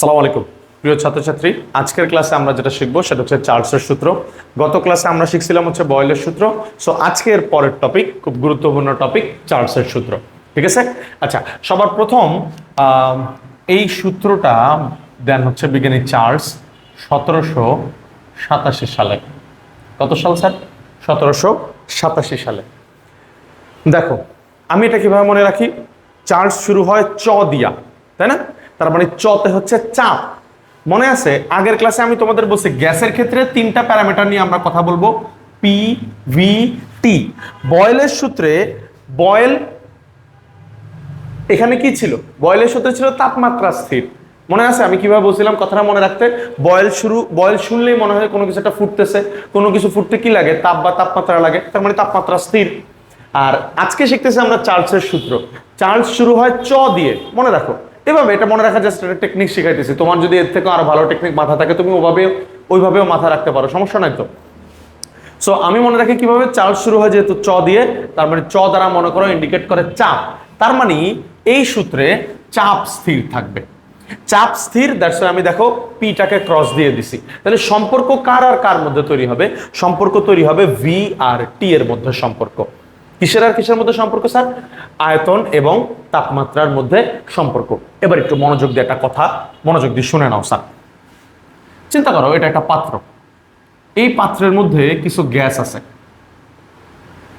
সালাম আলাইকুম। প্রিয় ছাত্রছাত্রী, আজকের ক্লাসে আমরা যেটা শিখব সেটা হচ্ছে চার্লসের সূত্র। গত ক্লাসে আমরা শিখছিলাম হচ্ছে বয়েলের সূত্র। সো আজকের পরের টপিক খুব গুরুত্বপূর্ণ টপিক চার্লসের সূত্র। ঠিক আছে? আচ্ছা সবার প্রথম এই সূত্রটা দেন হচ্ছে বিজ্ঞানী চার্লস সতেরোশো সাতাশি সালে। কত সাল, স্যার? সতেরোশো সাতাশি সালে। দেখো, আমি এটা কীভাবে মনে রাখি? চার্জ শুরু হয় চ দিয়া, তাই না? তার মানে চতে হচ্ছে চাপ। মনে আছে? আগের ক্লাসে আমি তোমাদের বলছি গ্যাসের ক্ষেত্রে তিনটা প্যারামিটার নিয়ে আমরা কথা বলব। পি ভি টি বয়েলের সূত্রে বয়েল এখানে কি ছিল? বয়েলের সূত্রে ছিল তাপমাত্রা স্থির। মনে আছে? আমি কীভাবে বলছিলাম কথাটা মনে রাখতে? বয়েল শুরু, বয়েল শুনলেই মনে হয় কোনো কিছু একটা ফুটতেছে। কোনো কিছু ফুটতে কি লাগে? তাপ বা তাপমাত্রা লাগে। তার মানে তাপমাত্রা স্থির। আর আজকে শিখতেছি আমরা চার্লসের সূত্র। চার্লস শুরু হয় চ দিয়ে। মনে রাখো। এভাবে এটা মনে রাখা জাস্ট একটা টেকনিক শিখাইতেছি। তোমার যদি এর থেকে আরও ভালো টেকনিক মাথা থাকে, তুমি ওভাবে, ওইভাবেও মাথা রাখতে পারো, সমস্যা নাই তো? সো আমি মনে রাখি কীভাবে চাল শুরু হয় যেহেতু চ দিয়ে, তার মানে চ দ্বারা মনে করো ইন্ডিকেট করে চাপ। তার মানে এই সূত্রে চাপ স্থির থাকবে। চাপ স্থির দ্যাটস আমি দেখো পিটাকে ক্রস দিয়ে দিছি। তাহলে সম্পর্ক কার আর কার মধ্যে তৈরি হবে? সম্পর্ক তৈরি হবে ভি আর টি এর মধ্যে সম্পর্ক। কিসের আর কিসের মধ্যে সম্পর্ক, স্যার? আয়তন এবং তাপমাত্রার মধ্যে সম্পর্ক। এবার একটু মনোযোগ দিয়ে একটা কথা, মনোযোগ দিয়ে শুনে নাও, স্যার। চিন্তা করো, এটা একটা পাত্র। এই পাত্রের মধ্যে কিছু গ্যাস আছে।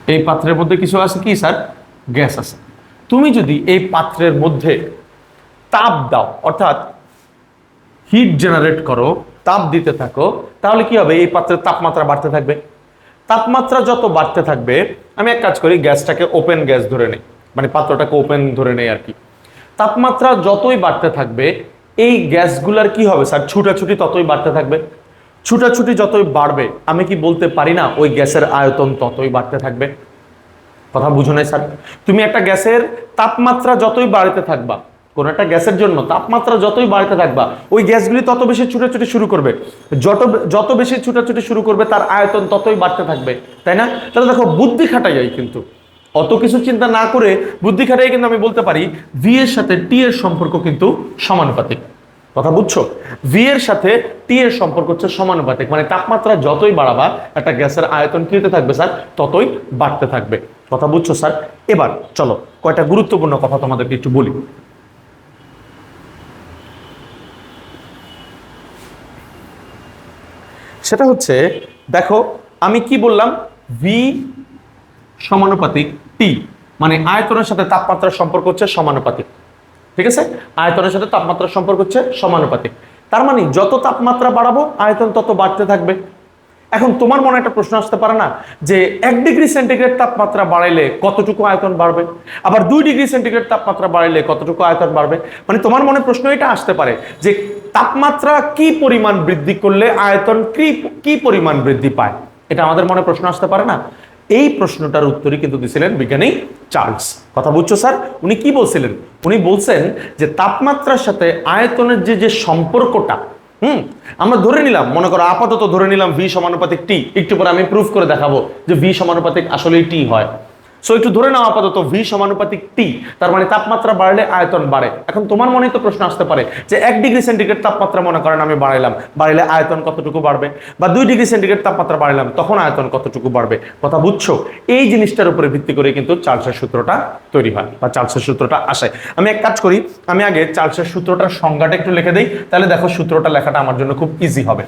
এই পাত্রের মধ্যে কিছু আছে কি, স্যার? গ্যাস আছে। তুমি যদি এই পাত্রের মধ্যে তাপ দাও, অর্থাৎ হিট জেনারেট করো, তাপ দিতে থাকো, তাহলে কি হবে? এই পাত্রের তাপমাত্রা বাড়তে থাকবে। তাপমাত্রা যত বাড়তে থাকবে, আমি এক কাজ করি, গ্যাসটাকে ওপেন গ্যাস ধরে নেই। মানে পাত্রটাকে ওপেন ধরে নেই আর কি। তাপমাত্রা যতই বাড়তে থাকবে, এই গ্যাসগুলার কি হবে স্যার? ছুটাছুটি ততই বাড়তে থাকবে। ছুটাছুটি যতই বাড়বে, আমি কি বলতে পারি না, ওই গ্যাসের আয়তন ততই বাড়তে থাকবে? কথা বুঝো নাই স্যার? তুমি একটা গ্যাসের তাপমাত্রা যতই বাড়তে থাকবা কোন একটা গ্যাসের জন্য তাপমাত্রা যতই বাড়তে থাকবা ওই গ্যাসগুলি তত বেশি ছুটাছুটি শুরু করবে। যত যত বেশি ছুটাছুটি শুরু করবে, তার আয়তন ততই বাড়তে থাকবে। তাই না? তাহলে দেখো, বুদ্ধি খাটাই যায় কিন্তু। অত কিছু চিন্তা না করে বুদ্ধি খাটাই কিন্তু আমি বলতে পারি ভি এর সাথে টি এর সম্পর্ক কিন্তু সমানুপাতিক। কথা বুঝছ? ভি এর সাথে টি এর সম্পর্ক হচ্ছে সমানুপাতিক। মানে তাপমাত্রা যতই বাড়াবা, একটা গ্যাসের আয়তন কি হতে থাকবে স্যার? ততই বাড়তে থাকবে। কথা বুঝছ স্যার? এবার চলো, কয়টা গুরুত্বপূর্ণ কথা তোমাদেরকে একটু বলি। সেটা হচ্ছে, দেখো, আমি কি বললাম? ভি সমানুপাতিক টি মানে আয়তনের সাথে তাপমাত্রার সম্পর্ক হচ্ছে সমানুপাতিক। ঠিক আছে? আয়তনের সাথে তাপমাত্রার সম্পর্ক হচ্ছে সমানুপাতিক। তার মানে যত তাপমাত্রা বাড়াবো, আয়তন তত বাড়তে থাকবে। এখন তোমার মনে একটা প্রশ্ন আসতে পারে না, যে এক ডিগ্রি সেন্টিগ্রেড তাপমাত্রা বাড়াইলে কতটুকু আয়তন বাড়বে? আবার দুই ডিগ্রি সেন্টিগ্রেড তাপমাত্রা বাড়াইলে কতটুকু আয়তন বাড়বে? মানে তোমার মনে প্রশ্ন এটা আসতে পারে, যে তাপমাত্রা কি পরিমাণ বৃদ্ধি করলে আয়তন কি কি পরিমাণ বৃদ্ধি পায়? এটা আমাদের মনে প্রশ্ন আসতে পারে না। এই প্রশ্নটার উত্তরই কিন্তু দিছিলেন বিজ্ঞানী চার্লস। কথা বুঝছ, স্যার? উনি কি বলছিলেন? উনি বলছেন যে তাপমাত্রার সাথে আয়তনের যে যে সম্পর্কটা হুম, আমরা ধরে নিলাম, মনে করো আপাতত ধরে নিলাম ভি সমানুপাতিক টি একটু পরে আমি প্রুফ করে দেখাবো যে ভি সমানুপাতিক আসলেই টি হয়। সো একটু ধরে নাও আপাতত ভি সমানুপাতিক টি তার মানে তাপমাত্রা বাড়লে আয়তন বাড়ে। এখন তোমার মনে তো প্রশ্ন আসতে পারে যে এক ডিগ্রি সেন্টিগ্রেড তাপমাত্রা মনে করেন আমি বাড়াইলাম বাড়লে আয়তন কতটুকু বাড়বে? বা দুই ডিগ্রি সেন্টিগ্রেড তাপমাত্রা বাড়াইলাম, তখন আয়তন কতটুকু বাড়বে? কথা বুঝছ? এই জিনিসটার উপরে ভিত্তি করে কিন্তু চার্লসের সূত্রটা তৈরি হয় বা চার্লসের সূত্রটা আসে। আমি এক কাজ করি, আমি আগে চার্লসের সূত্রটার সংজ্ঞাটা একটু লিখে দিই, তাহলে দেখো সূত্রটা লেখাটা আমার জন্য খুব ইজি হবে।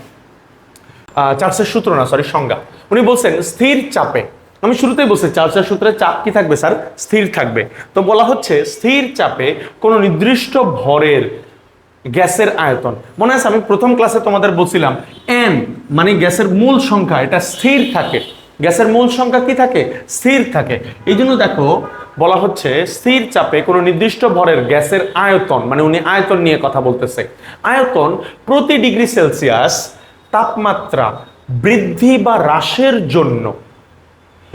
চার্লসের সূত্র না সরি সংজ্ঞা। উনি বলছেন, স্থির চাপে আমি শুরুতেই বলছি চার্লসের সূত্রে চাপ কি থাকবে, স্যার? স্থির থাকবে। তো বলা হচ্ছে, স্থির চাপে কোনো নির্দিষ্ট ভরের গ্যাসের আয়তন। মনে আছে, আমি প্রথম ক্লাসে তোমাদের বলছিলাম এন মানে গ্যাসের মূল সংখ্যা, এটা স্থির থাকে। গ্যাসের মূল সংখ্যা কি থাকে? স্থির থাকে। এই জন্য দেখো, বলা হচ্ছে, স্থির চাপে কোনো নির্দিষ্ট ভরের গ্যাসের আয়তন মানে উনি আয়তন নিয়ে কথা বলতেছে, আয়তন প্রতি ডিগ্রি সেলসিয়াস তাপমাত্রা বৃদ্ধি বা হ্রাসের জন্য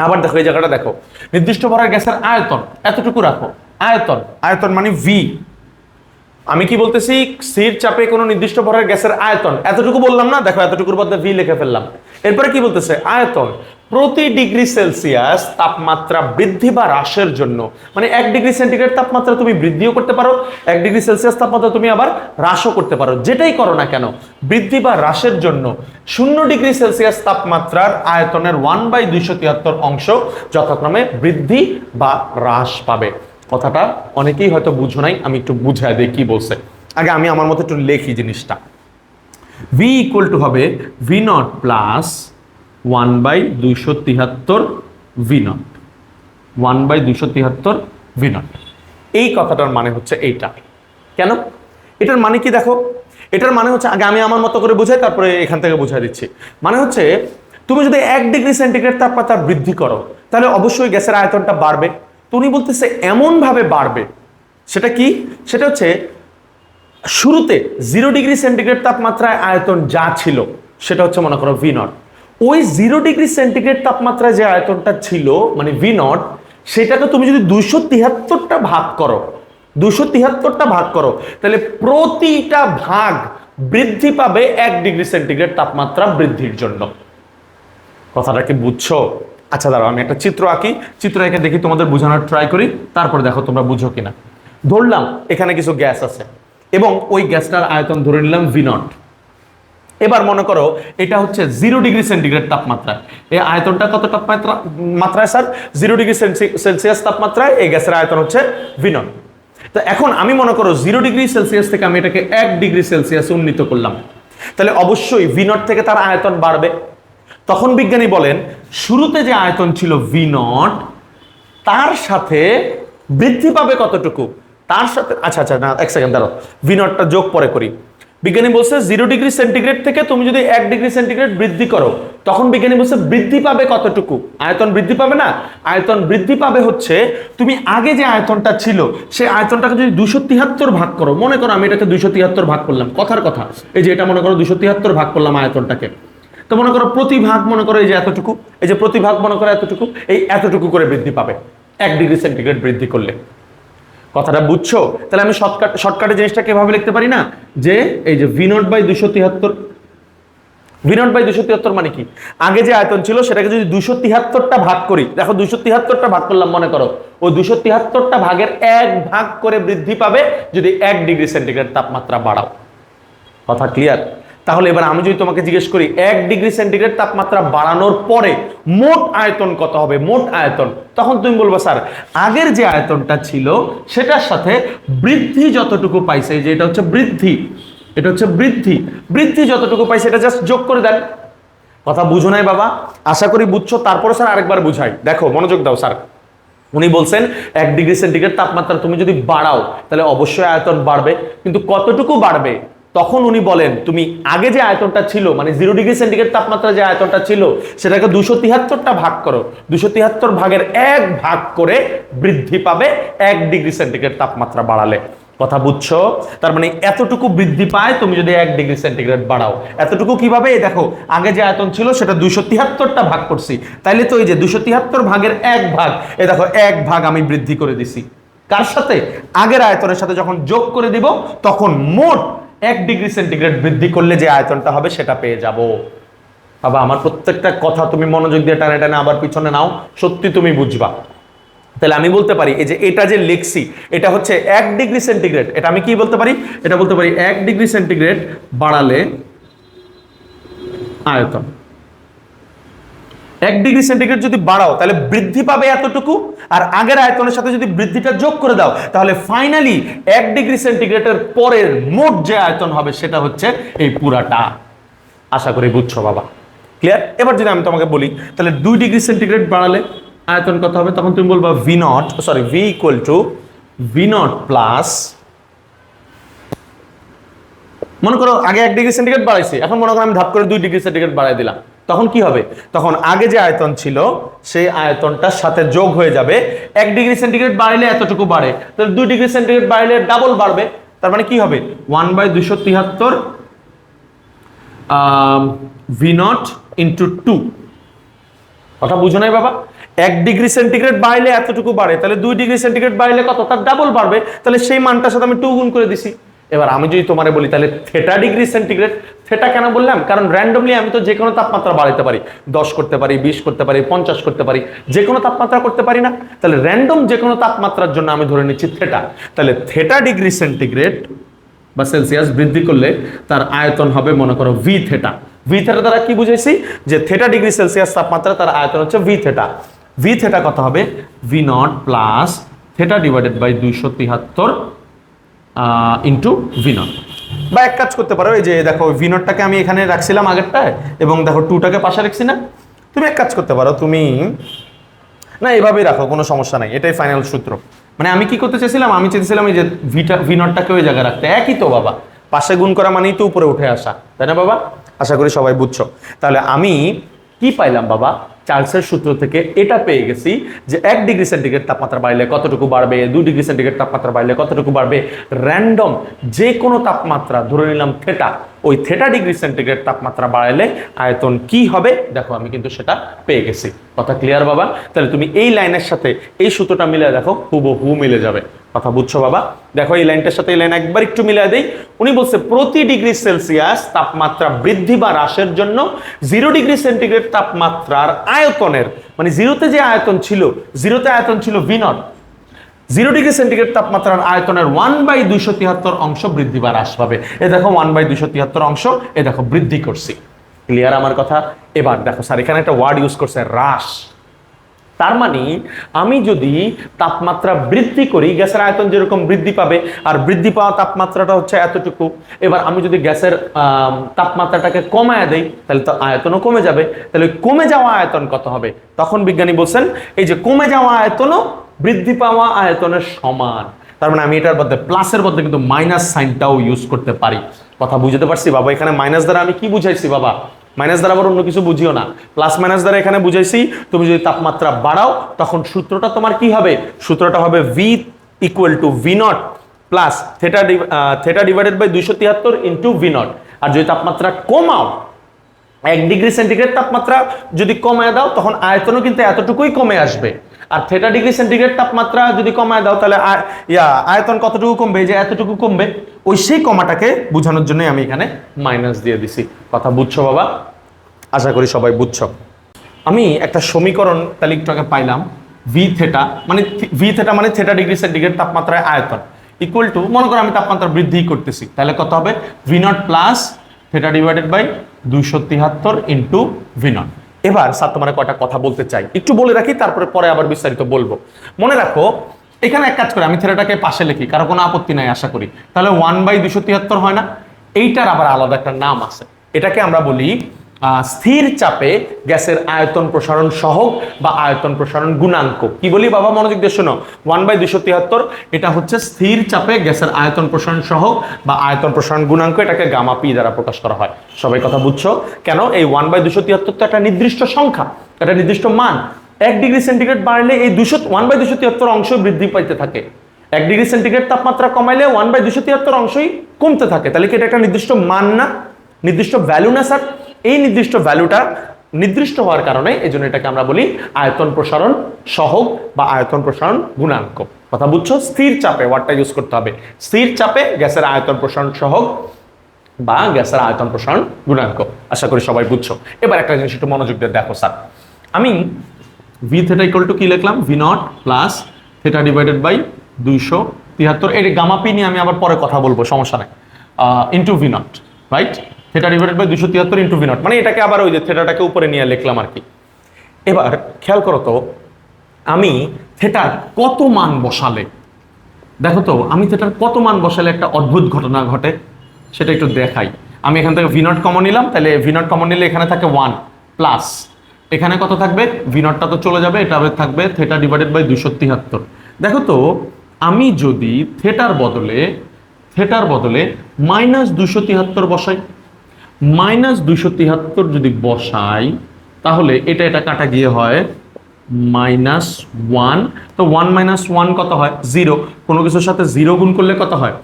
আবার দেখো, এই জায়গাটা দেখো। নির্দিষ্ট ভরের গ্যাসের আয়তন, এতটুকু রাখো। আয়তন আয়তন মানে ভি আমি কি বলতেছি সির চাপে কোনো নির্দিষ্ট ভরের গ্যাসের আয়তন, এতটুকু বললাম না, দেখো এতটুকুর মধ্যে ভি লিখে ফেললাম। এরপরে কি বলতেছে, আয়তন প্রতি ডিগ্রি সেলসিয়াস তাপমাত্রা বৃদ্ধি বা হ্রাসের জন্য মানে এক ডিগ্রি সেন্টিগ্রেড তাপমাত্রা তুমি বৃদ্ধিও করতে পারো, এক ডিগ্রি সেলসিয়াস তাপমাত্রা তুমি আবার হ্রাসও করতে পারো। যেটাই করো না কেন, বৃদ্ধি বা হ্রাসের জন্য শূন্য ডিগ্রি সেলসিয়াস তাপমাত্রার আয়তনের ওয়ান বাই দুইশো তিয়াত্তর অংশ যথাক্রমে বৃদ্ধি বা হ্রাস পাবে। কথাটা অনেকেই হয়তো বুঝো নাই, আমি একটু বুঝাই দিই কি বলছে। আগে আমি আমার মতো একটু লেখি জিনিসটা। ভি ইকুয়াল টু হবে V nought plus one by দুইশো তিহাত্তর ভি নট ওয়ান বাই দুইশো তিহাত্তর ভি নট এই কথাটার মানে হচ্ছে এইটা। কেন? এটার মানে কি দেখো? এটার মানে হচ্ছে, আগে আমি আমার মতো করে বুঝাই, তারপরে এখান থেকে বুঝাই দিচ্ছি। মানে হচ্ছে, তুমি যদি এক ডিগ্রি সেন্টিগ্রেড তাপমাত্রা বৃদ্ধি করো, তাহলে অবশ্যই গ্যাসের আয়তনটা বাড়বে। তুমি বলতেছে, এমনভাবে বাড়বে। সেটা কি? সেটা হচ্ছে, শুরুতে জিরো ডিগ্রি সেন্টিগ্রেড তাপমাত্রায় আয়তন যা ছিল, সেটা হচ্ছে মনে করো ভি নট ওই জিরো ডিগ্রি সেন্টিগ্রেড তাপমাত্রায় যে আয়তনটা ছিল মানে ভি নট সেটাকে তুমি যদি দুইশো তিয়াত্তরটা ভাগ করো দুশো তিয়াত্তরটা ভাগ করো, তাহলে প্রতিটা ভাগ বৃদ্ধি পাবে এক ডিগ্রি সেন্টিগ্রেড তাপমাত্রা বৃদ্ধির জন্য। কথাটা কি বুঝছ? আচ্ছা দাঁড়াও, আমি একটা চিত্র আঁকি। চিত্র এঁকে দেখি তোমাদের বোঝানোর ট্রাই করি, তারপরে দেখো তোমরা বুঝো কিনা। ধরলাম, এখানে কিছু গ্যাস আছে, এবং ওই গ্যাসটার আয়তন ধরে নিলাম ভি নট এবার মনে করো, এটা হচ্ছে জিরো ডিগ্রি সেন্টিগ্রেড তাপমাত্রা এই আয়তনটা কত তাপমাত্রা মাত্রায় স্যার জিরো ডিগ্রি সেলসিয়াস তাপমাত্রায় এই গ্যাসের আয়তন হচ্ছে ভি নট তো এখন আমি মনে করো জিরো ডিগ্রি সেলসিয়াস থেকে আমি এটাকে এক ডিগ্রি সেলসিয়াসে উন্নীত করলাম। তাহলে অবশ্যই ভিনট থেকে তার আয়তন বাড়বে। তখন বিজ্ঞানী বলেন শুরুতে যে আয়তন ছিল ভি নট তার সাথে বৃদ্ধি পাবে কতটুকু? তার সাথে আচ্ছা আচ্ছা না, এক সেকেন্ড দাঁড়ো ভি নটটা যোগ পরে করি। বিজ্ঞানী বলছে জিরো ডিগ্রি সেন্টিগ্রেড থেকে তুমি যদি এক ডিগ্রি সেন্টিগ্রেড বৃদ্ধি করো, তখন বিজ্ঞানী বলছে বৃদ্ধি পাবে কতটুকু? আয়তন বৃদ্ধি পাবে না? আয়তন বৃদ্ধি পাবে হচ্ছে, তুমি আগে যে আয়তনটা ছিল, সেই আয়তনটাকে যদি দুশো তিয়াত্তর ভাগ করো, মনে করো আমি এটাকে দুশো তিয়াত্তর ভাগ করলাম, কথার কথা। এই যে এটা মনে করো দুশো তিয়াত্তর ভাগ করলাম আয়তনটাকে। তো মনে করো প্রতি ভাগ মনে করো এই যে এতটুকু, এই যে প্রতি ভাগ মনে করো এতটুকু, এই এতটুকু করে বৃদ্ধি পাবে। এক ডিগ্রি সেন্টিগ্রেড বৃদ্ধি করলে। কথাটা বুঝছ? তাহলে আমি শর্টকাট, শর্টকাটে জিনিসটা কীভাবে লিখতে পারি না? যে এই যে ভি নট বাই দুশো তিয়াত্তর ভি নট বাই দুশো তিয়াত্তর মানে কি? আগে যে আয়তন ছিল সেটাকে যদি দুশো তিয়াত্তরটা ভাগ করি, দেখো দুশো তিয়াত্তরটা ভাগ করলাম মনে করো, ওই দুশো তিয়াত্তরটা ভাগের এক ভাগ করে বৃদ্ধি পাবে যদি এক ডিগ্রি সেন্টিগ্রেড তাপমাত্রা বাড়াও। কথা ক্লিয়ার তাহলে এবার আমি যদি তোমাকে জিজ্ঞেস করি, এক ডিগ্রি সেন্টিগ্রেড তাপমাত্রা বাড়ানোর পরে মোট আয়তন কত হবে? মোট আয়তন। তখন তুমি বলব, স্যার, আগের যে আয়তনটা ছিল, সেটার সাথে বৃদ্ধি যতটুকু পাইছে যে এটা হচ্ছে বৃদ্ধি, এটা হচ্ছে বৃদ্ধি বৃদ্ধি যতটুকু পাইছে, এটা জাস্ট যোগ করে দেন। কথা বুঝো নাই বাবা? আশা করি বুঝছ। তারপরে স্যার আরেকবার বুঝাই। দেখো, মনোযোগ দাও, স্যার। উনি বলছেন, এক ডিগ্রি সেন্টিগ্রেড তাপমাত্রা তুমি যদি বাড়াও, তাহলে অবশ্যই আয়তন বাড়বে, কিন্তু কতটুকু বাড়বে? তখন উনি বলেন, তুমি আগে যে আয়তনটা ছিল মানে জিরো ডিগ্রি সেন্টিগ্রেড তাপমাত্রা যে আয়তনটা ছিল, সেটাকে দুশো তিয়াত্তরটা ভাগ করো। দুশো তিয়াত্তর ভাগের এক ভাগ করে বৃদ্ধি পাবে এক ডিগ্রি সেন্টিগ্রেড তাপমাত্রা বাড়ালে। কথা বুঝছ? তার মানে এতটুকু বৃদ্ধি পায় তুমি যদি এক ডিগ্রি সেন্টিগ্রেড বাড়াও। এতটুকু কীভাবে? দেখো, আগে যে আয়তন ছিল, সেটা দুশো তিয়াত্তরটা ভাগ করছি। তাইলে তো এই যে দুশো তিয়াত্তর ভাগের এক ভাগ এ দেখো, এক ভাগ আমি বৃদ্ধি করে দিছি। কার সাথে? আগের আয়তনের সাথে যখন যোগ করে দিব, তখন মোট এক ডিগ্রি সেন্টিগ্রেড বৃদ্ধি করলে যে আয়তনটা হবে, সেটা পেয়ে যাব। বাবা, আমার প্রত্যেকটা কথা তুমি মনোযোগ দিয়ে টানে টানে আবার পিছনে নাও। সত্যি তুমি বুঝবা। তাহলে আমি বলতে পারি, এই যে এটা যে লেখছি এটা হচ্ছে এক ডিগ্রি সেন্টিগ্রেড। এটা আমি কি বলতে পারি? এটা বলতে পারি, এক ডিগ্রি সেন্টিগ্রেড বাড়ালে আয়তন। এক ডিগ্রি সেন্টিগ্রেড যদি বাড়াও, তাহলে বৃদ্ধি পাবে এতটুকু। আর আগের আয়তনের সাথে যদি বৃদ্ধিটা যোগ করে দাও, তাহলে ফাইনালি এক ডিগ্রি সেন্টিগ্রেডের পরের মোট যে আয়তন হবে, সেটা হচ্ছে এই পুরাটা। আশা করি বুঝছ বাবা। ক্লিয়ার এবার যদি আমি তোমাকে বলি, তাহলে দুই ডিগ্রি সেন্টিগ্রেড বাড়ালে আয়তন কত হবে? তখন তুমি বলবা V nought sorry V equal to V nought plus মনে করো আগে এক ডিগ্রি সেন্টিগ্রেড বাড়াইছি, এখন মনে করো আমি ধাপ করে দুই ডিগ্রি সেন্টিগ্রেড বাড়াই দিলাম। তখন কি হবে? তখন আগে যে আয়তন ছিল, সেই আয়তনটার সাথে যোগ হয়ে যাবে। এক ডিগ্রি সেন্টিগ্রেড বাড়লে এতটুকু বাড়ে। তাহলে দুই ডিগ্রি সেন্টিগ্রেড বাড়লে ডাবল বাড়বে। তার মানে কি হবে? ওয়ান বাই দুশো তিয়াত্তর ভি নট ইন্টু টু কথা বুঝো নাই বাবা? এক ডিগ্রি সেন্টিগ্রেড বাড়লে এতটুকু বাড়ে, তাহলে দুই ডিগ্রি সেন্টিগ্রেড বাড়লে কত? তার ডাবল বাড়বে। তাহলে সেই মানটার সাথে আমি টু গুণ করে দিছি। এবার আমি যদি তোমারে বলি, তাহলে থেটা ডিগ্রি সেন্টিগ্রেড থেটা কেন বললাম? কারণ র্যান্ডমলি আমি তো যে কোনো তাপমাত্রা বাড়াতে পারি। দশ করতে পারি, বিশ করতে পারি, পঞ্চাশ করতে পারি যে কোনো তাপমাত্রা করতে পারি না। তাহলে র্যান্ডম যে কোনো তাপমাত্রার জন্য আমি ধরে নিচ্ছি থেটা তাহলে থেটা ডিগ্রি সেন্টিগ্রেড বা সেলসিয়াস বৃদ্ধি করলে তার আয়তন হবে, মনে করো ভি থেটা ভি থেটা দ্বারা কি বুঝেছি যে থেটা ডিগ্রি সেলসিয়াস তাপমাত্রা তার আয়তন হচ্ছে ভি থেটা ভি থেটা কত হবে? V nought plus theta divided by দুইশো তিহাত্তর ইন্টু ভি নট বা এক কাজ করতে পারো, এই যে দেখো ভি নটটাকে আমি এখানে রাখছিলাম আগেরটায়, এবং দেখো টুটাকে পাশে রাখছি না? তুমি এক কাজ করতে পারো, তুমি না, এভাবেই রাখো, কোনো সমস্যা নাই, এটাই ফাইনাল সূত্র। মানে আমি কি করতে চেয়েছিলাম? আমি চেয়েছিলাম এই যে ভিটা ভি নটটাকে ওই জায়গায় রাখতে। একই তো বাবা, পাশে গুণ করা মানেই তো উপরে উঠে আসা, তাই না বাবা? আশা করি সবাই বুঝছ। তাহলে আমি কি পাইলাম বাবা? চার্লসের সূত্র থেকে এটা পেয়ে গেছি যে এক ডিগ্রি সেন্টিগ্রেড তাপমাত্রা বাড়লে কতটুকু বাড়বে, দু ডিগ্রি সেন্টিগ্রেড তাপমাত্রা বাড়লে কতটুকু বাড়বে র্যান্ডম যে কোনো তাপমাত্রা, ধরে নিলাম থেটা, ওই থেটা ডিগ্রি সেন্টিগ্রেড তাপমাত্রা বাড়ালে আয়তন কি হবে? দেখো, আমি কিন্তু সেটা পেয়ে গেছি। কথা ক্লিয়ার বাবা? তাহলে তুমি এই লাইনের সাথে এই সূত্রটা মিলে দেখো, হুবহু মিলে যাবে। কথা বুঝছ বাবা? দেখো, এই লাইনটার সাথে এই লাইন একবার একটু মিলিয়ে দেই। উনি বলছে, প্রতি ডিগ্রি সেলসিয়াস তাপমাত্রা বৃদ্ধি বা হ্রাসের জন্য জিরো ডিগ্রি সেন্টিগ্রেড তাপমাত্রার আয়তনের মানে জিরোতে যে আয়তন ছিল, জিরোতে আয়তন ছিল V nought. Zero degree centigrade তাপমাত্রার আয়তনের ওয়ান বাই দুইশো তিয়াত্তর অংশ বৃদ্ধি বা হ্রাস পাবে। এ দেখো, ওয়ান বাই দুইশো তিয়াত্তর অংশ, এ দেখো, বৃদ্ধি করছি। ক্লিয়ার আমার কথা? এবার দেখো, স্যার, এখানে একটা ওয়ার্ড ইউজ করছে, হ্রাস। তার মানে আমি যদি তাপমাত্রা বৃদ্ধি করি, গ্যাসের আয়তন যেরকম বৃদ্ধি পাবে, আর বৃদ্ধি পাওয়া তাপমাত্রাটা হচ্ছে এতটুকু, এবার আমি যদি গ্যাসের তাপমাত্রাটাকে কমায় দেই, তাহলে তো আয়তনও কমে যাবে। তাহলে কমে যাওয়া আয়তন কত হবে? তখন বিজ্ঞানী বলছেন, এই যে কমে যাওয়া আয়তনও বৃদ্ধি পাওয়া আয়তনের সমান। তার মানে আমি এটার মধ্যে প্লাসের মধ্যে কিন্তু মাইনাস সাইনটাও ইউজ করতে পারি। কথা বুঝতে পারছি বাবা? এখানে মাইনাস দ্বারা আমি কি বুঝাইছি বাবা? মাইনাস দ্বারা আবার অন্য কিছু বুঝিও না। প্লাস মাইনাস দ্বারা এখানে বুঝাইছি, তুমি যদি তাপমাত্রা বাড়াও, তখন সূত্রটা তোমার কি হবে? সূত্রটা হবে V equal to V nought plus theta theta divided by দুইশো তিয়াত্তর ইন্টু ভি নট আর যদি তাপমাত্রা কমাও, এক ডিগ্রি সেন্টিগ্রেড তাপমাত্রা যদি কমায় দাও, তখন আয়তনও কিন্তু এতটুকুই কমে আসবে। আর থেটা ডিগ্রি সেন্টিগ্রেড তাপমাত্রা যদি কমায় দাও, তাহলে ইয়া, আয়তন কতটুকু কমবে? যে এতটুকু কমবে, ওই সেই কমাটাকে বোঝানোর জন্যই আমি এখানে মাইনাস দিয়ে দিছি। কথা বুঝছ বাবা? আশা করি সবাই বুঝছ। আমি একটা সমীকরণ তাহলে একটু আগে পাইলাম ভি থেটা মানে ভি থেটা মানে থেটা ডিগ্রি সেন্টিগ্রেড তাপমাত্রায় আয়তন। ইকুয়াল টু মনে করো আমি তাপমাত্রা বৃদ্ধি করতেছি। তাহলে কত হবে? V nought plus theta divided by দুইশো তিহাত্তর ইন্টু ভি নট এবার স্যার তোমার কয়টা কথা বলতে চাই? একটু বলে রাখি, তারপরে পরে আবার বিস্তারিত বলব। মনে রাখো, এখানে এক কাজ করে, আমি থেরাটাকে পাশে লিখি, কারও কোনো আপত্তি নাই, আশা করি। তাহলে ওয়ান বাই দুশো তিয়াত্তর হয় না? এইটার আবার আলাদা একটা নাম আছে। এটাকে আমরা বলি স্থির চাপে গ্যাসের আয়তন প্রসারণ সহগ বা আয়তন প্রসারণ গুণাঙ্ক। কি বলি বাবা, মনোযোগ দিয়ে শোনো। ওয়ান বাই দুশো তিয়াত্তর এটা হচ্ছে স্থির চাপে গ্যাসের আয়তন প্রসারণ সহগ বা আয়তন প্রসারণ গুণাঙ্ক, এটাকে গামা পি দ্বারা প্রকাশ করা হয়। সবাই কথা বুঝছ? কেন? এই ওয়ান বাই দুশো তিয়াত্তর তো একটা নির্দিষ্ট সংখ্যা, একটা নির্দিষ্ট মান। এক ডিগ্রি সেন্টিগ্রেড বাড়লে এই দুশো ওয়ান বাই দুশো তিয়াত্তর অংশ বৃদ্ধি পাইতে থাকে। এক ডিগ্রি সেন্টিগ্রেড তাপমাত্রা কমাইলে ওয়ান বাই দুশো তিয়াত্তর অংশই কমতে থাকে। তাহলে কি এটা একটা নির্দিষ্ট মান না? নির্দিষ্ট ভ্যালু না স্যার এই নির্দিষ্ট ভ্যালুটা নির্দিষ্ট হওয়ার কারণে এই জন্য এটাকে আমরা বলি আয়তন প্রসারণ সহগ বা আয়তন প্রসারণ গুণাঙ্ক। কথা বুঝছ? স্থির চাপে ওয়ার্ডটা ইউজ করতে হবে। স্থির চাপে গ্যাসের আয়তন প্রসারণ সহগ বা গ্যাসের আয়তন প্রসারণ গুণাঙ্ক। আশা করি সবাই বুঝছ। এবার একটা জিনিস একটু মনোযোগ দিয়ে দেখো স্যার। আমি ভি থেটা ইকুয়াল টু কি লিখলাম? V nought plus theta divided by দুইশো তিয়াত্তর এর গামাপি নিয়ে আমি আবার পরে কথা বলব, সমস্যা নেই। Into V nought right theta divided by দুশো তিয়াত্তর ইন্টু ভি নট মানে এটাকে আবার ওই যে থেটাটাকে উপরে নিয়ে লিখলাম আর কি। এবার খেয়াল করো তো, আমি থেটার কত মান বসালে? দেখো তো, আমি থেটার কত মান বসালে একটা অদ্ভুত ঘটনা ঘটে? সেটা একটু দেখাই। আমি এখান থেকে ভিনট কমন নিলাম, তাহলে ভিনট কমন নিলে এখানে থাকে ওয়ান প্লাস এখানে কত থাকবে? ভিনটটা তো চলে যাবে, এটা থাকবে থেটা ডিভাইডেড বাই দুশো তিয়াত্তর। দেখো তো, আমি যদি থেটার বদলে থেটার বদলে মাইনাস দুশো তিয়াত্তর বসাই মাইনাস দুশো তিহাত্তর যদি বসাই, তাহলে এটা এটা কাটা গিয়ে হয় মাইনাস ওয়ান। তো ওয়ান মাইনাস ওয়ান কত হয়? জিরো। কোনো কিছুর সাথে জিরো গুণ করলে কত হয়?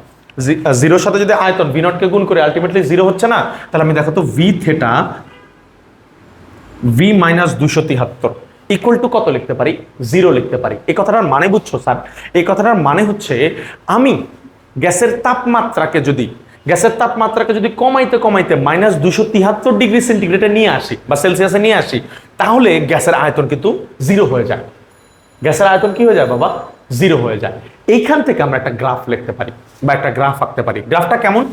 জিরোর সাথে যদি আয়তন ভি নটকে গুণ করে আলটিমেটলি জিরো হচ্ছে না, তাহলে আমি দেখো ভি থেটা ভি মাইনাস দুশো তিহাত্তর ইকুয়াল টু কত লিখতে পারি? জিরো লিখতে পারি। এই কথাটার মানে বুঝছ, স্যার? এই কথাটার মানে হচ্ছে, আমি গ্যাসের তাপমাত্রাকে যদি গ্যাসের তাপমাত্রাকে যদি কমাইতে কমাইতে মাইনাস দুশো তিয়াত্তর ডিগ্রি সেন্টিগ্রেডে নিয়ে আসি বা সেলসিয়াসে নিয়ে আসি, তাহলে গ্যাসের আয়তন কিন্তু জিরো হয়ে যায়। গ্যাসের আয়তন কি হয়ে যায় বাবা? জিরো হয়ে যায়। এইখান থেকে আমরা একটা গ্রাফ লিখতে পারি বা একটা গ্রাফ আঁকতে পারি। গ্রাফটা কেমন?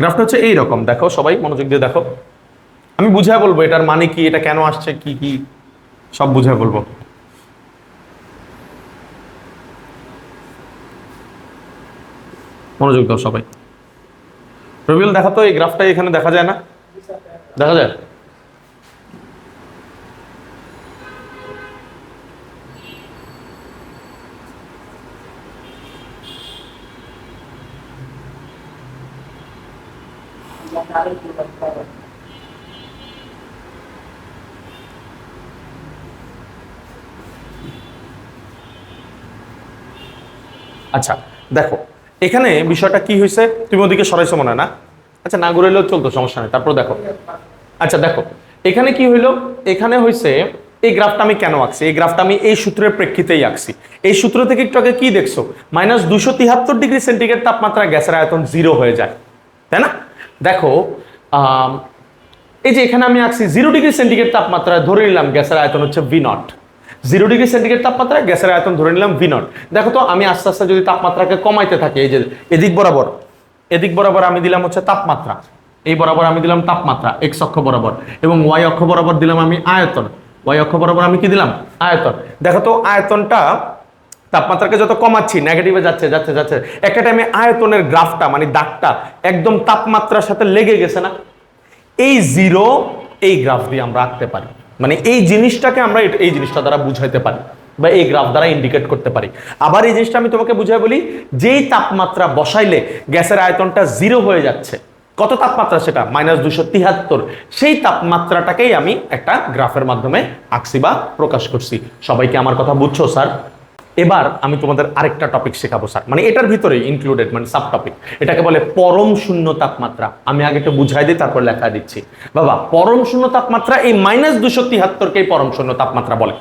গ্রাফটা হচ্ছে এই রকম। দেখো সবাই, মনোযোগ দিয়ে দেখো। আমি বুঝায় বলব এটার মানে কি, এটা কেন আসছে, কি কি? সব বুঝায় বলব। মনোযোগ দাও সবাই। রবিউল দেখা তো এই গ্রাফটা এখানে দেখা যায় না। দেখা যায়? আচ্ছা দেখো এখানে বিষয়টা কি হয়েছে তুমি ওদিকে সরাইছো মনে না? আচ্ছা না ঘুরাইলেও চলতো, সমস্যা নেই। তারপর দেখো। আচ্ছা দেখো। এখানে কি হইল? এখানে হয়েছে এই গ্রাফটা আমি কেন আঁকছি? এই গ্রাফটা আমি এই সূত্রের প্রেক্ষিতেই আঁকছি। এই সূত্র থেকে একটু আগে কি দেখছ? মাইনাস দুশো তিয়াত্তর ডিগ্রি সেন্টিগ্রেড তাপমাত্রা গ্যাসের আয়তন জিরো হয়ে যায়। তাই না? দেখো এই যে এখানে আমি আঁকছি, জিরো ডিগ্রি সেন্টিগ্রেড তাপমাত্রায় ধরে নিলাম গ্যাসের আয়তন হচ্ছে V nought zero degree centigrade তাপমাত্রায় গ্যাসের আয়তন ধরে নিলাম ভি নট দেখো তো, আমি আস্তে আস্তে যদি তাপমাত্রাকে কমাইতে থাকি, এই যে এদিক বরাবর এদিক বরাবর আমি দিলাম হচ্ছে তাপমাত্রা। এই বরাবর আমি দিলাম তাপমাত্রা এক্স অক্ষ বরাবর। এবং ওয়াই অক্ষ বরাবর দিলাম আমি আয়তন। ওয়াই অক্ষ বরাবর আমি কি দিলাম? আয়তন। দেখো তো, আয়তনটা তাপমাত্রাকে যত কমাচ্ছি নেগেটিভে যাচ্ছে যাচ্ছে যাচ্ছে। একটা টাইমে আয়তনের গ্রাফটা মানে দাগটা একদম তাপমাত্রার সাথে লেগে গেছে না? এই জিরো এই গ্রাফ দিয়ে আমরা আঁকতে পারি। মানে এই জিনিসটাকে আমরা এই জিনিসটা দ্বারা বুঝাইতে পারি বা এই গ্রাফ দ্বারা ইন্ডিকেট করতে পারি। আবার এই জিনিসটা আমি তোমাকে বুঝাই বলি, যেই তাপমাত্রা বসাইলে গ্যাসের আয়তনটা জিরো হয়ে যাচ্ছে, কত তাপমাত্রা সেটা? মাইনাস দুশো তিহাত্তর। সেই তাপমাত্রাটাকেই আমি একটা গ্রাফের মাধ্যমে আঁকছি বা প্রকাশ করছি। সবাইকে আমার কথা বুঝছ স্যার এবার আমি তোমাদের আরেকটা টপিক শেখাবো স্যার মানে এটার ভিতরে ইনক্লুডেড মানে সাব টপিক এটাকে বলে পরম শূন্য তাপমাত্রা। আমি আগে একটু বুঝাই দিই, তারপর লেখা দিচ্ছি। বাবা, পরম শূন্য তাপমাত্রা এই মাইনাস দুশো তিয়াত্তরকেই পরম শূন্য তাপমাত্রা বলে।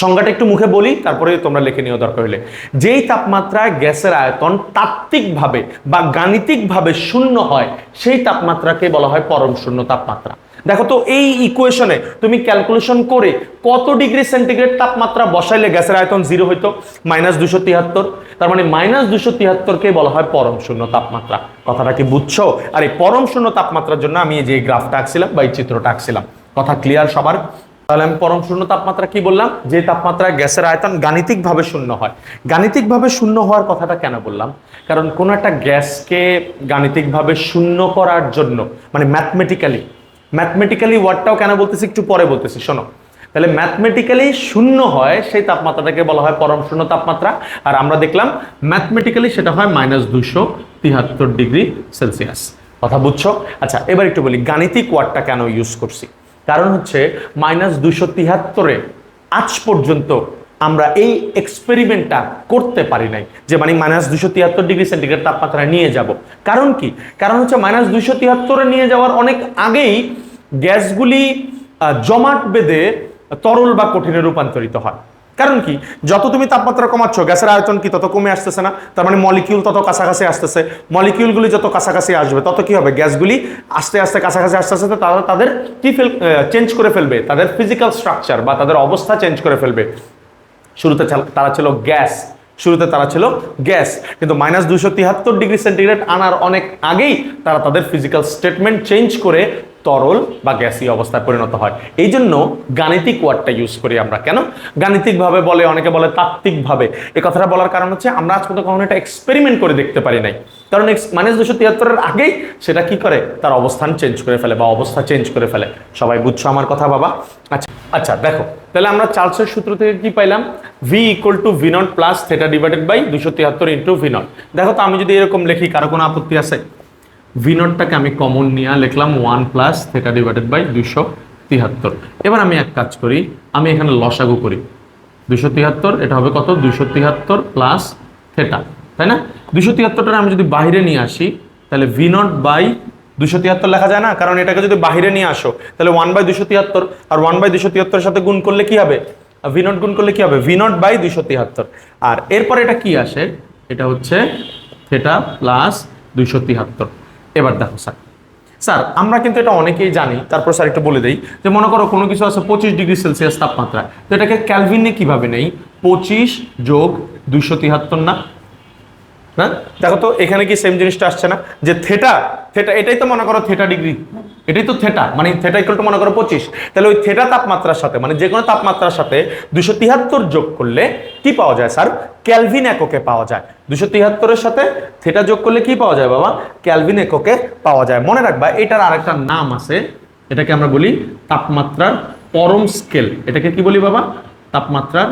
সংজ্ঞাটা একটু মুখে বলি, তারপরে তোমরা লিখে নিও, দরকার হলে। যেই তাপমাত্রায় গ্যাসের আয়তন তাত্ত্বিকভাবে বা গাণিতিকভাবে শূন্য হয়, সেই তাপমাত্রাকে বলা হয় পরম শূন্য তাপমাত্রা। দেখো তো এই ইকুয়েশনে তুমি ক্যালকুলেশন করে কত ডিগ্রি সেন্টিগ্রেড তাপমাত্রা বসাইলে গ্যাসের আয়তন জিরো হইতো? মাইনাস দুশো তিয়াত্তর তার মানে মাইনাস দুশো তিয়াত্তরকে বলা হয় পরম শূন্য তাপমাত্রা। কথাটা কি বুঝছ? আর এই পরম শূন্য তাপমাত্রার জন্য আমি এই যে গ্রাফটা আঁকছিলাম বা এই চিত্রটা আঁকছিলাম, কথা ক্লিয়ার সবার? তাহলে আমি পরম শূন্য তাপমাত্রা কি বললাম? যে তাপমাত্রায় গ্যাসের আয়তন গাণিতিকভাবে শূন্য হয়। গাণিতিকভাবে শূন্য হওয়ার কথাটা কেন বললাম? কারণ কোনো একটা গ্যাসকে গাণিতিকভাবে শূন্য করার জন্য মানে ম্যাথমেটিক্যালি ম্যাথমেটিক্যালি ওয়ার্ডটাও কেন বলতেছি একটু পরে বলতেছি, শোনো। তাহলে ম্যাথমেটিক্যালি শূন্য হয় সেই তাপমাত্রাটাকে বলা হয় পরম শূন্য তাপমাত্রা, আর আমরা দেখলাম ম্যাথমেটিক্যালি সেটা হয় মাইনাস দুশো তিহাত্তর ডিগ্রি সেলসিয়াস। কথা বুঝছ? আচ্ছা এবার একটু বলি, গাণিতিক ওয়ার্ডটা কেন ইউজ করছি? কারণ হচ্ছে মাইনাস দুশো তিহাত্তরে আজ পর্যন্ত আমরা এই এক্সপেরিমেন্টটা করতে পারি নাই, যে মানে মাইনাস দুশো তিয়াত্তর ডিগ্রি সেন্টিগ্রেড তাপমাত্রা নিয়ে যাব। কারণ কি? কারণ হচ্ছে মাইনাস দুশো তিয়াত্তরে নিয়ে যাওয়ার অনেক আগেই গ্যাসগুলি জমাট বেঁধে তরল বা কঠিনে রূপান্তরিত হয়। কারণ কি? যত তুমি তাপমাত্রা কমাচ্ছ, গ্যাসের আয়তন কি তত কমে আসতেছে না? তার মানে মলিকিউল তত কাছাকাছি আসতেছে। মলিকিউলগুলি যত কাছাকাছি আসবে, তত কি হবে? গ্যাসগুলি আস্তে আস্তে কাছাকাছি আস্তে আস্তে তারা তাদের কি ফেল চেঞ্জ করে ফেলবে? তাদের ফিজিক্যাল স্ট্রাকচার বা তাদের অবস্থা চেঞ্জ করে ফেলবে। শুরুতে তারা ছিল গ্যাস। শুরুতে তারা ছিল গ্যাস, কিন্তু মাইনাস দুশো তিয়াত্তর ডিগ্রি সেন্টিগ্রেড আনার অনেক আগেই তারা তাদের ফিজিক্যাল স্টেটমেন্ট চেঞ্জ করে তরল বা গ্যাসীয় অবস্থায় পরিণত হয়। এই জন্য গাণিতিক ওয়ার্ডটা ইউজ করি আমরা কেন? গাণিতিকভাবে বলে, অনেকে বলে তাত্ত্বিকভাবে। এই কথাটা বলার কারণ হচ্ছে আমরা আজ পর্যন্ত কখনো এটা এক্সপেরিমেন্ট করে দেখতে পারি নাই। কারণ মাইনাস দুশো তিয়াত্তরের আগেই সেটা কি করে? তার অবস্থান চেঞ্জ করে ফেলে বা অবস্থা চেঞ্জ করে ফেলে। সবাই বুঝছ আমার কথা, বাবা? আচ্ছা আচ্ছা দেখো। তাহলে আমরা চার্লসের সূত্র থেকে কি পাইলাম? V equal to V nought plus theta divided by দুশো তিয়াত্তর ইন্টু ভি নট দেখো তো, আমি যদি এরকম লিখি, কারও কোনো আপত্তি আছে? ভি নটটাকে আমি কমন নিয়ে লিখলাম one plus theta divided by দুশো তিয়াত্তর। এবার আমি এক কাজ করি, আমি এখানে লসাগু করি। দুশো তিয়াত্তর, এটা হবে কত? দুশো তিয়াত্তর প্লাস থেটা তাই না? দুশো তিয়াত্তরটা আমি যদি বাইরে নিয়ে আসি, তাহলে ভি নট বাই দুশো তিয়াত্তর লেখা যায় না? কারণ এটাকে যদি বাইরে নিয়ে আসো, তাহলে ওয়ান বাই দুশো তিয়াত্তর আর ওয়ান বাই দুশো তিয়াত্তরের সাথে গুণ করলে কি হবে? ভি নট গুণ করলে কি হবে? ভি নট বাই দুশো তিয়াত্তর। আর এরপর এটা কি আসে? এটা হচ্ছে থেটা প্লাস দুইশো তিয়াত্তর। এবার দেখো স্যার স্যার আমরা কিন্তু এটা অনেকেই জানি, তারপর স্যার একটু বলে দিই, যে মনে করো কোনো কিছু আছে পঁচিশ ডিগ্রি সেলসিয়াস তাপমাত্রা তো এটাকে ক্যালভিনে কীভাবে নেই? পঁচিশ যোগ দুইশো তিয়াত্তর না? না? দেখো তো, এখানে কি সেম জিনিসটা আসছে না? যে থেটা থেটা এটাই তো মনে করো থেটা ডিগ্রি এটাই তো থেটা মানে থেটা ইকুয়াল টু মনে করো পঁচিশ। তাহলে ওই থেটা তাপমাত্রার সাথে মানে যে কোনো তাপমাত্রার সাথে দুশো তিয়াত্তর যোগ করলে কি পাওয়া যায় স্যার ক্যালভিন এককে পাওয়া যায়। দুশো তিয়াত্তরের সাথে থেটা যোগ করলে কি পাওয়া যায়, বাবা? ক্যালভিন এককে পাওয়া যায়। মনে রাখবা, এটার আরেকটা নাম আছে, এটাকে আমরা বলি তাপমাত্রার পরম স্কেল এটাকে কি বলি, বাবা? তাপমাত্রার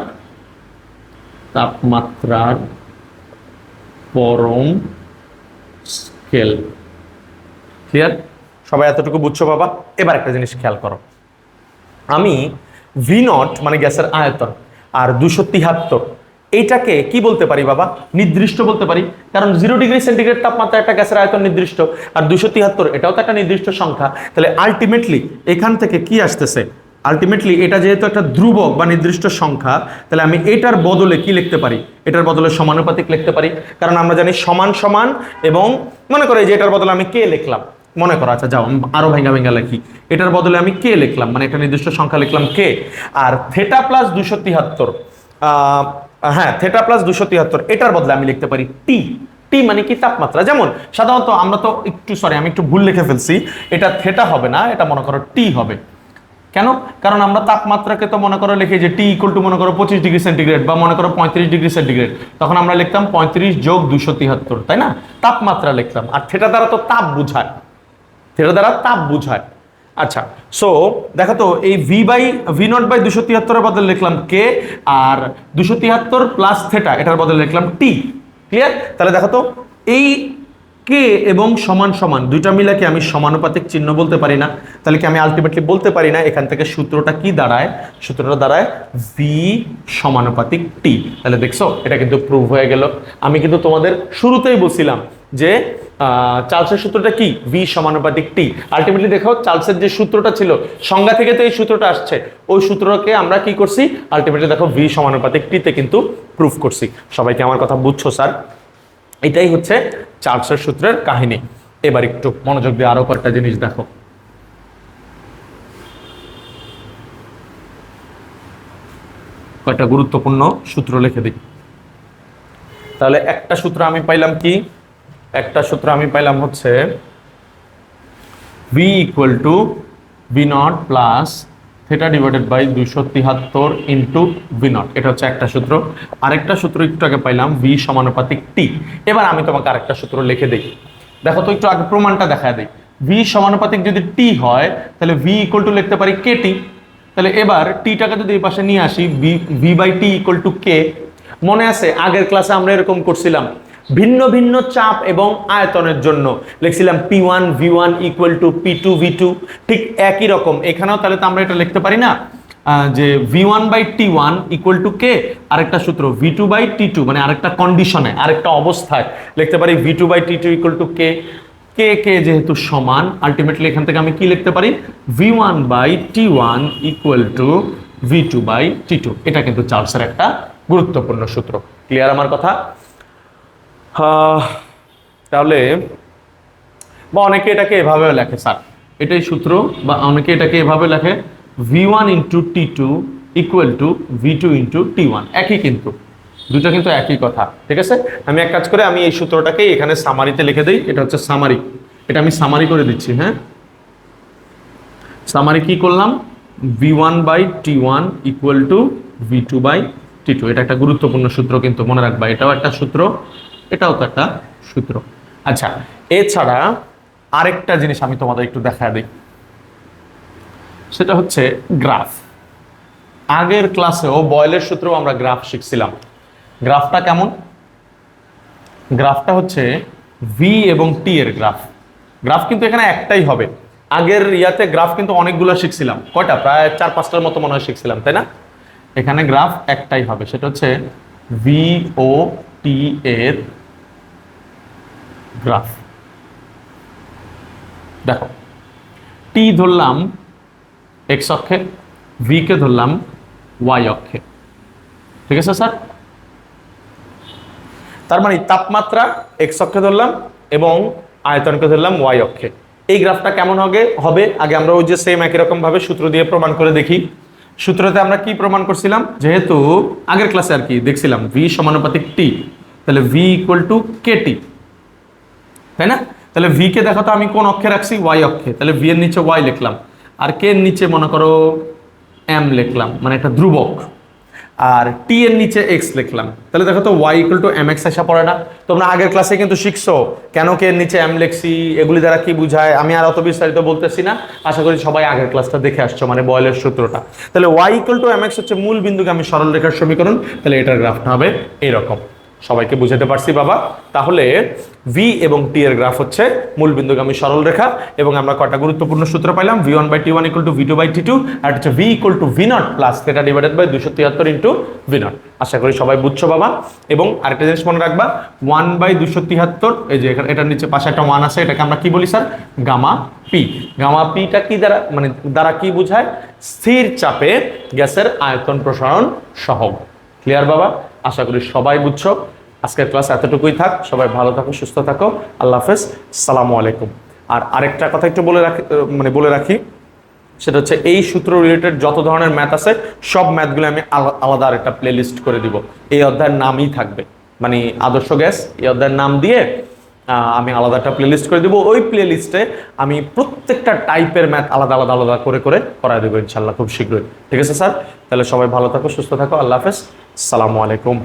তাপমাত্রার পরম স্কেল। ক্লিয়ার সবাই এতটুকু বুঝছ বাবা? এবার একটা জিনিস খেয়াল করো। আমি ভি নট মানে গ্যাসের আয়তন আর দুশো তিহাত্তর, এইটাকে কি বলতে পারি বাবা? নির্দিষ্ট বলতে পারি। কারণ জিরো ডিগ্রি সেন্টিগ্রেড তাপমাত্রা একটা গ্যাসের আয়তন নির্দিষ্ট আর দুশো তিহাত্তর, এটাও তো একটা নির্দিষ্ট সংখ্যা। তাহলে আলটিমেটলি এখান থেকে কি আসতেছে? আলটিমেটলি এটা যেহেতু একটা ধ্রুবক বা নির্দিষ্ট সংখ্যা, তাহলে আমি এটার বদলে কি লিখতে পারি? এটার বদলে সমানুপাতিক লিখতে পারি। কারণ আমরা জানি সমান সমান এবং মনে করো যে এটার বদলে আমি কে লিখলাম? মনে করো আচ্ছা যাও আমি আরও ভেঙ্গা ভেঙ্গা লিখি। এটার বদলে আমি কে লিখলাম? মানে একটা নির্দিষ্ট সংখ্যা লিখলাম কে? আর থেটা প্লাস দুশো তিহাত্তর হ্যাঁ থেটা প্লাস দুশো তিয়াত্তর এটার বদলে আমি লিখতে পারি টি টি মানে কি? তাপমাত্রা। যেমন, সাধারণত আমরা তো একটু সরি আমি একটু ভুল লিখে ফেলছি। এটা থেটা হবে না, এটা মনে করো টি হবে। কেন? কারণ আমরা তাপমাত্রাকে তো মনে করো লিখি যে টি ইকুয়াল টু মনে করো পঁচিশ ডিগ্রি সেন্টিগ্রেড বা মনে করো পঁয়ত্রিশ ডিগ্রি সেন্টিগ্রেড। তখন আমরা লিখতাম পঁয়ত্রিশ যোগ দুশো তিয়াত্তর তাই না? তাপমাত্রা লিখতাম। আর থেটা দ্বারা তো তাপ বুঝায়। থেটা দ্বারা তাপ বুঝায়। আচ্ছা সো দেখো তো, এই V by V nought by দুশো তিয়াত্তরের বদলে লিখলাম কে আর দুশো তিয়াত্তর প্লাস থেটা এটার বদলে লিখলাম টি ক্লিয়ার তাহলে দেখো তো, এই কে এবং সমান সমান? দুইটা মিলে কি আমি সমানুপাতিক চিহ্ন বলতে পারি না? তাহলে কি আমি আলটিমেটলি বলতে পারি না? এখান থেকে সূত্রটা কি দাঁড়ায়? সূত্রটা দাঁড়ায় ভি সমানুপাতিক টি তাহলে দেখছ, এটা কিন্তু প্রুভ হয়ে গেল। আমি কিন্তু তোমাদের শুরুতেই বলছিলাম যে চার্লসের সূত্রটা কি? ভি সমানুপাতিক টি আলটিমেটলি দেখো, চার্লসের যে সূত্রটা ছিল, সংজ্ঞা থেকে তো এই সূত্রটা আসছে। ওই সূত্রকে আমরা কি করছি? আলটিমেটলি দেখো ভি সমানুপাতিক টিতে কিন্তু প্রুফ করছি। সবাইকে আমার কথা বুঝছ, স্যার? এটাই হচ্ছে চার্লসের সূত্রের কাহিনী। এবার একটু মনোযোগ দিয়ে আরও কয়েকটা জিনিস দেখো। কয়েকটা গুরুত্বপূর্ণ সূত্র লিখে দিই। তাহলে একটা সূত্র আমি পাইলাম কি? একটা সূত্র আমি পাইলাম হচ্ছে V equal to V nought plus theta divided by দুইশো তিহাত্তর ইন্টু ভি নট এটা হচ্ছে একটা সূত্র। আরেকটা সূত্র একটু আগে পাইলাম ভি সমানুপাতিক টি এবার আমি তোমাকে আরেকটা সূত্র লিখে দিই। দেখো তো একটু আগে প্রমাণটা দেখা দিই। ভি সমানুপাতিক যদি টি হয়, তাহলে ভি ইকুয়াল টু লিখতে পারি কে টি তাহলে এবার টিটাকে যদি এই পাশে নিয়ে আসি V V by T equal to K মনে আছে, আগের ক্লাসে আমরা এরকম করছিলাম। ভিন্ন ভিন্ন চাপ এবং আয়তনের জন্য। লিখছিলাম P one V one equal to P two V two ঠিক একই রকম। এখানেও তাহলে তো আমরা এটা লিখতে পারি না? যে V one by T one equal to K আরেকটা সূত্র V two by T two মানে আরেকটা কন্ডিশনে আরেকটা অবস্থায়। লিখতে পারি V two by T two equal to K K K যেহেতু সমান আলটিমেটলি এখান থেকে আমি কি লিখতে পারি? V one by T one equal to V two by T two এটা কিন্তু চার্লসের একটা গুরুত্বপূর্ণ সূত্র। ক্লিয়ার আমার কথা? তাহলে বা অনেকে এটাকে এভাবেও লেখে, স্যার। এটাই সূত্র, বা অনেকে এটাকে এভাবে লেখে V one into T two equal to V two into T one একই কিন্তু। দুটো কিন্তু একই কথা, ঠিক আছে? আমি এক কাজ করে, আমি এই সূত্রটাকে এখানে সামারিতে লিখে দিই। এটা হচ্ছে সামারি এটা আমি সামারি করে দিচ্ছি হ্যাঁ? সামারি কি করলাম? V one by T one equal to V two by T two এটা একটা গুরুত্বপূর্ণ সূত্র কিন্তু, মনে রাখবা, এটাও একটা সূত্র। এটাও তো একটা সূত্র। আচ্ছা এছাড়া আরেকটা জিনিস আমি তোমাদের একটু দেখা দিই। সেটা হচ্ছে গ্রাফ। আগের ক্লাসেও বয়েলের সূত্রেও আমরা গ্রাফ শিখছিলাম। গ্রাফটা কেমন? গ্রাফটা হচ্ছে ভি এবং টি এর গ্রাফ। গ্রাফ কিন্তু এখানে একটাই হবে। আগের ইয়াতে গ্রাফ কিন্তু অনেকগুলো শিখছিলাম। কয়টা? প্রায় চার, পাঁচটার মতো মনে হয় শিখছিলাম, তাই না? এখানে গ্রাফ একটাই হবে। সেটা হচ্ছে ভি ও টি এর গ্রাফ। দেখো টি ধরলাম এক্স অক্ষে ভি কে ধরলাম ওয়াই অক্ষে। ঠিক আছে, স্যার? তার মানে তাপমাত্রা এক্স অক্ষে ধরলাম এবং আয়তনকে ধরলাম ওয়াই অক্ষে। এই গ্রাফটা কেমন হবে? হবে, আগে আমরা ওই যে সেম একই রকম ভাবে সূত্র দিয়ে প্রমাণ করে দেখি। সূত্রতে আমরা কি প্রমাণ করছিলাম? যেহেতু আগের ক্লাসে আর কি দেখছিলাম ভি সমানুপাতিক টি তাহলে V equal to K T তাই না? তাহলে ভি কে দেখো তো আমি কোন অক্ষে রাখছি? ওয়াই অক্ষে। তাহলে ভি এর নিচে ওয়াই লিখলাম। আর কে এর নিচে মনে করো এম লিখলাম মানে একটা ধ্রুবক। আর টি এর নিচে এক্স লিখলাম। তাহলে দেখো তো Y equal to M X আসা পড়ে না। তোমরা আগের ক্লাসে কিন্তু শিখছো কেন কে এর নিচে এম লিখছি, এগুলি দ্বারা কি বুঝায়? আমি আর অত বিস্তারিত বলতেছি না। আশা করি সবাই আগের ক্লাসটা দেখে আসছো মানে বয়েলের সূত্রটা। তাহলে Y equal to M X হচ্ছে মূল বিন্দুকে আমি সরল রেখার সমীকরণ। তাহলে এটার গ্রাফটা হবে এইরকম সবাইকে বুঝাতে পারছি, বাবা। তাহলে ভি এবং টি এর গ্রাফ হচ্ছে মূল বিন্দুগামী সরল রেখা, এবং আমরা কটা গুরুত্বপূর্ণ সূত্র পাইলাম? V one by T one equal to V two by T two আর হচ্ছে V equal to V nought plus theta divided by দুশো তিয়াত্তর ইন্টু ভি নট আশা করি সবাই বুঝছ, বাবা। এবং আরেকটা জিনিস মনে রাখবা ওয়ান বাই দুশো তিয়াত্তর, এই যে এটার নিচে পাশে একটা ওয়ান আছে, এটাকে আমরা কি বলি, স্যার? গামা পি গামা পিটা কি দ্বারা মানে দ্বারা কি বোঝায়? স্থির চাপে গ্যাসের আয়তন প্রসারণ সহগ। ক্লিয়ার বাবা? আশা করি সবাই বুঝছ। আজকের ক্লাস এতটুকুই থাক। সবাই ভালো থাকো, সুস্থ থাকো। আল্লাহ হাফেজ। সালামু আলাইকুম। আর আরেকটা কথা একটু বলে রাখি মানে বলে রাখি, সেটা হচ্ছে এই সূত্র রিলেটেড যত ধরনের ম্যাথ আছে, সব ম্যাথগুলো আমি আলা- আলাদা আর একটা প্লে লিস্ট করে দিব। এই অধ্যায়ের নামই থাকবে। মানে আদর্শ গ্যাস এই অধ্যায়ের নাম দিয়ে আমি আলাদা একটা প্লে লিস্ট করে দিব। ওই প্লে লিস্টে আমি প্রত্যেকটা টাইপের ম্যাথ আলাদা আলাদা আলাদা করে করে করাই দেবো ইনশাল্লাহ খুব শীঘ্রই। ঠিক আছে, স্যার? তাহলে সবাই ভালো থাকো, সুস্থ থাকো। আল্লাহ হাফেজ। সালামু আলাইকুম।